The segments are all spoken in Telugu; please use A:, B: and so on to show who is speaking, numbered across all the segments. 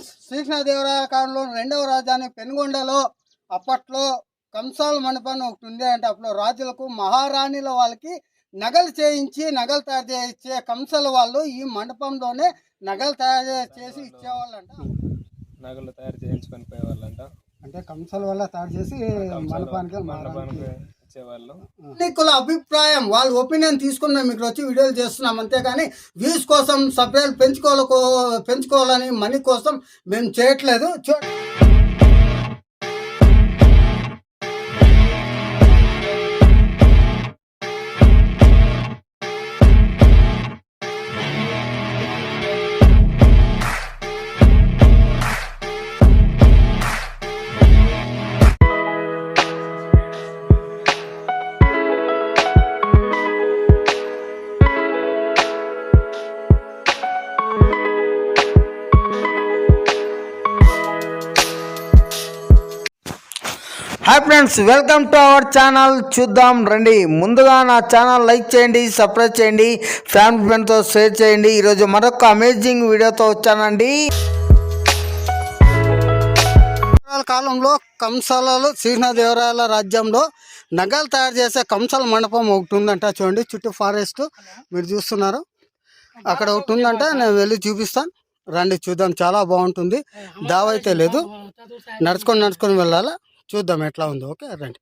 A: ఫ్రెండ్స్ శ్రీకృష్ణదేవరాయ కాలంలో రెండవ రాజధాని పెనుగొండలో అప్పట్లో కంసాల మండపం ఒకటి ఉండే అంటే అప్పుడు రాజులకు మహారాణిల వాళ్ళకి నగలు చేయించి నగలు తయారు చేయించే కంసాల వాళ్ళు ఈ మండపంలోనే నగలు తయారు చేసి ఇచ్చేవాళ్ళంట.
B: నగలు తయారు చేయించుకొని పోయేవాళ్ళంట.
A: అంటే కంసాల వల్ల తయారు చేసి మండపానికి
B: మండపానికి ఇచ్చేవాళ్ళు.
A: నీకుల అభిప్రాయం వాళ్ళ ఒపీనియన్ తీసుకుని మేము ఇక్కడ వచ్చి వీడియోలు చేస్తున్నాం. అంతేకాని వ్యూస్ కోసం సబ్స్క్రైబ్ పెంచుకోవాలి పెంచుకోవాలని మనీ కోసం మేము చేయట్లేదు. చూ hi friends welcome to our channel. చూద్దాం రండి. ముందుగా నా ఛానల్ లైక్ చేయండి సబ్స్క్రైబ్ చేయండి ఫ్యామిలీ ఫ్రెండ్తో షేర్ చేయండి. ఈరోజు మరొక అమేజింగ్ వీడియోతో వచ్చానండి. కాలంలో కంసాలలో శ్రీకృష్ణదేవరాయల రాజ్యంలో నగలు తయారు చేసే కంసాల మండపం ఒకటి ఉందంట చూడండి చుట్టూ ఫారెస్ట్. మీరు చూస్తున్నారు. అక్కడ ఒకటి ఉందంట నేను వెళ్ళి చూపిస్తాను. రండి చూద్దాం చాలా బాగుంటుంది. దావైతే లేదు. నడుచుకొని నడుచుకొని వెళ్ళాలా? చూద్దాం ఎట్లా ఉందో ఓకే? రండి.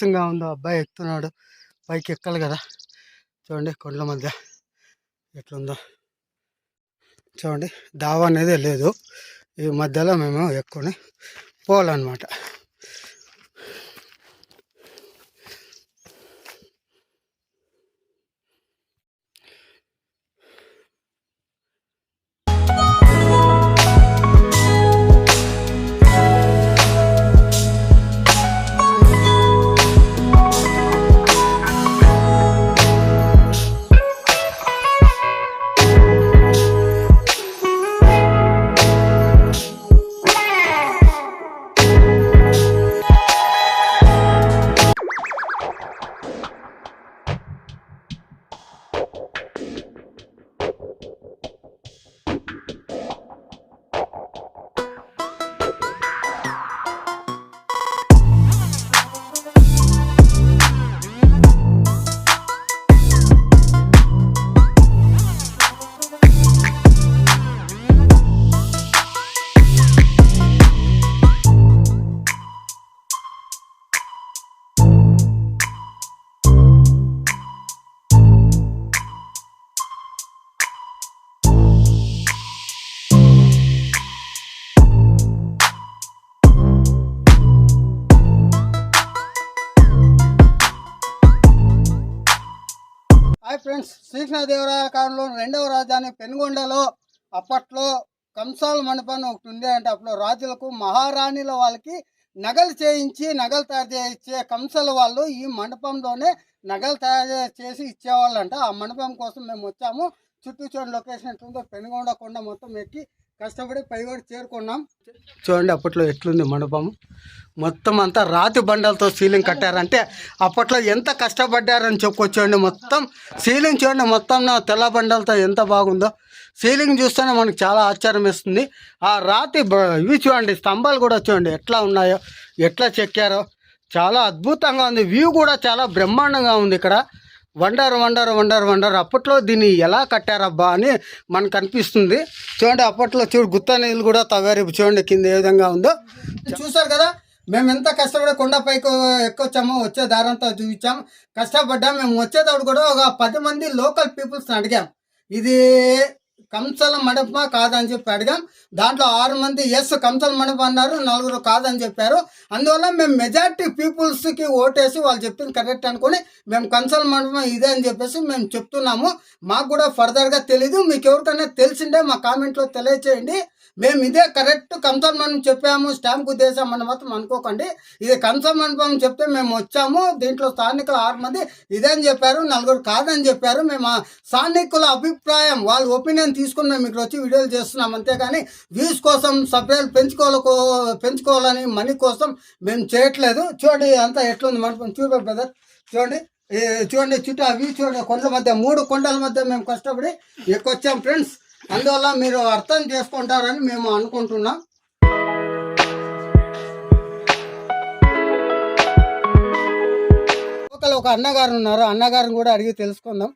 A: కష్టంగా ఉందో అబ్బాయి ఎక్కుతున్నాడు పైకి ఎక్కాలి కదా. చూడండి కొండల మధ్య ఎట్లుందో. చూడండి దావా అనేది లేదు. ఈ మధ్యలో మేము ఎక్కుని పోవాలన్నమాట. ఫ్రెండ్స్ శ్రీకృష్ణదేవరాయల కాలంలో రెండవ రాజధాని పెనుగొండలో అప్పట్లో కంసాల మండపం ఒకటి ఉండే అంటే. అప్పుడు రాజులకు మహారాణిల వాళ్ళకి నగలు చేయించి నగలు తయారు చేయించే కంసల వాళ్ళు ఈ మండపంలోనే నగలు తయారు చేసి ఇచ్చేవాళ్ళంట. ఆ మండపం కోసం మేము వచ్చాము. చుట్టూ చూడండి లొకేషన్ ఎట్లుందో. పెనుగొండ కొండ మొత్తం ఎక్కి కష్టపడి పైవాడు చేరుకున్నాం. చూడండి అప్పట్లో ఎట్లుంది మండపం. మొత్తం అంతా రాతి బండలతో సీలింగ్ కట్టారంటే అప్పట్లో ఎంత కష్టపడ్డారని చెప్పుకోవచ్చండి మొత్తం సీలింగ్ చూడండి. మొత్తం నా తెల్ల బండలతో ఎంత బాగుందో. సీలింగ్ చూస్తేనే మనకు చాలా ఆశ్చర్యం ఇస్తుంది ఆ రాతి ఇవి చూడండి స్తంభాలు కూడా చూడండి ఎట్లా ఉన్నాయో ఎట్లా చెక్కారో. చాలా అద్భుతంగా ఉంది. వ్యూ కూడా చాలా బ్రహ్మాండంగా ఉంది ఇక్కడ. Wonder wonder wonder wonder. అప్పట్లో దీన్ని ఎలా కట్టారబ్బా అని మనకు అనిపిస్తుంది. చూడండి అప్పట్లో చూడు గుత్త నీళ్ళు కూడా తవ్వారు. చూడండి కింద ఏ విధంగా ఉందో. చూసారు కదా మేము ఎంత కష్టపడి కొండపైకి ఎక్కొచ్చామో వచ్చే దారంతా చూపించాం. కష్టపడ్డాం మేము వచ్చేటప్పుడు కూడా ఒక పది మంది లోకల్ పీపుల్స్ని అడిగాం. ఇది కంసల మండపమా కాదని చెప్పి అడిగాం. దాంట్లో ఆరు మంది ఎస్ కంసల మండపం అన్నారు నలుగురు కాదని చెప్పారు. అందువల్ల మేము మెజార్టీ పీపుల్స్కి ఓటేసి వాళ్ళు చెప్పింది కరెక్ట్ అనుకుని మేము కంసల మండపం ఇదే అని చెప్పేసి మేము చెప్తున్నాము. మాకు కూడా ఫర్దర్గా తెలీదు. మీకు ఎవరికైనా తెలిసిండే మా కామెంట్లో తెలియచేయండి. మేము ఇదే కరెక్ట్ కన్ఫర్మ్ మండపం చెప్పాము స్టాంప్ ఉద్దేశం మాత్రం అనుకోకండి. ఇది కంసల అనుభవం చెప్తే మేము వచ్చాము దీంట్లో స్థానికులు ఆరు మంది ఇదే అని చెప్పారు నలుగురు కాదని చెప్పారు. మేము స్థానికుల అభిప్రాయం వాళ్ళ ఒపీనియన్ తీసుకుని మేము ఇక్కడ వచ్చి వీడియోలు చేస్తున్నాం. అంతేగాని వ్యూస్ కోసం సబ్స్క్రైబ్ పెంచుకోవాలకో పెంచుకోవాలని మనీ కోసం మేము చేయట్లేదు. చూడండి అంతా ఎట్లుంది మనం చూడ బ్రదర్ చూడండి. చూడండి చుట్టూ అవి చూడండి. కొండల మధ్య మూడు కొండల మధ్య మేము కష్టపడి ఎక్కొచ్చాం ఫ్రెండ్స్. అందువల్ల మీరు అర్థం చేసుకుంటారని మేము అనుకుంటున్నాం. ఒక అన్నగారు ఉన్నారు. అన్నగారిని కూడా అడిగి తెలుసుకుందాం.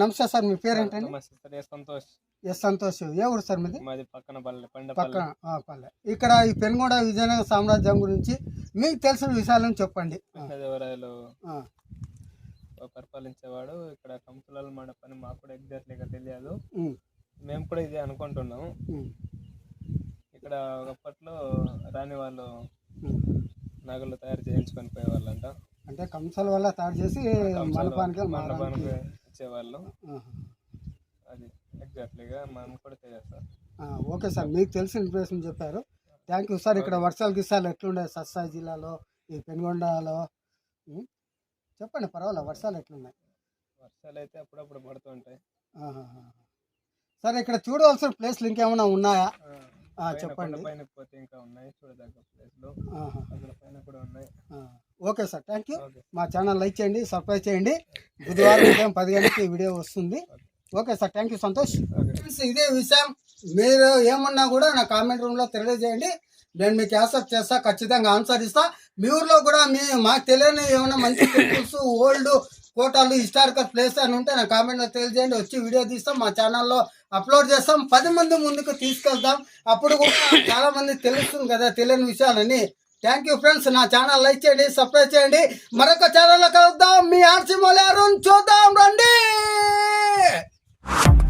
A: నమస్తే సార్ మీ పేరు ఏంటండి
B: నమస్తే sir A Santosh.
A: S Santosh. ఏ ఊరు సార్ మీది?
B: మాది పక్కన పల్లె
A: పక్కన పల్లె. ఇక్కడ ఈ పెనుగొండ విజయనగర సామ్రాజ్యం గురించి మీకు తెలిసిన విషయాలను చెప్పండి.
B: పరిపాలించేవాడు. ఇక్కడ కంపులాల మండపని మాకు కూడా ఎగ్జాక్ట్లీగా తెలియదు. మేము కూడా ఇది అనుకుంటున్నాం ఇక్కడ ఒకప్పట్లో రాని వాళ్ళు. నగలు తయారు చేయించుకొని పోయేవాళ్ళంట.
A: అంటే కంసాల వల్ల తయారు చేసి మండపానికి
B: మండపానికి ఇచ్చేవాళ్ళు. అది ఎగ్జాక్ట్లీగా మనం కూడా తెలియదు
A: ఓకే సార్. మీకు తెలిసిన ఇన్ఫర్మేషన్ చెప్పారు. థ్యాంక్ యూ సార్ ఇక్కడ వర్షాలు గిసాలు ఎట్లుండే సత్సాయి జిల్లాలో ఈ పెనుగొండలో? చెప్పండి పర్వాలేదు. వర్షాలు ఎట్లున్నాయి?
B: వర్షాలు అయితే అప్పుడప్పుడు పడుతుంటాయి.
A: సరే ఇక్కడ చూడవలసిన ప్లేస్లు ఇంకేమైనా ఉన్నాయా? చెప్పండి.
B: పైన పోతే ఇంకా ఉన్నాయి. చూడదగ్గ ప్లేస్లు. పైన కూడా ఉన్నాయి.
A: Okay sir. థ్యాంక్ యూ మా ఛానల్ లైక్ చేయండి సబ్స్క్రైబ్ చేయండి. బుధవారం ఉదయం పది గంటలకి వీడియో వస్తుంది. Okay sir thank you Santosh friends, ఇదే విషయం. మీరు ఏమన్నా కూడా నా కామెంట్ రూమ్లో తెలియజేయండి. నేను మీకు యాక్సెప్ట్ చేస్తా ఖచ్చితంగా ఆన్సర్ ఇస్తా. మీ ఊర్లో కూడా మీ మాకు తెలియని ఏమైనా మంచి టెంపుల్స్ ఓల్డ్ కోటాలు హిస్టారికల్ ప్లేస్ అని ఉంటే నా కామెంట్లో తెలియజేయండి. వచ్చి వీడియో తీస్తాం మా ఛానల్లో అప్లోడ్ చేస్తాం. పది మంది ముందుకు తీసుకెళ్తాం అప్పుడు కూడా చాలా మంది తెలుస్తుంది కదా తెలియని విషయాలని థ్యాంక్ యూ ఫ్రెండ్స్ నా ఛానల్ లైక్ చేయండి సబ్స్క్రైబ్ చేయండి. మరొక ఛానల్లో కలుద్దాం. మీ ఆర్సీ అరుణ్ చూద్దాం రండి! you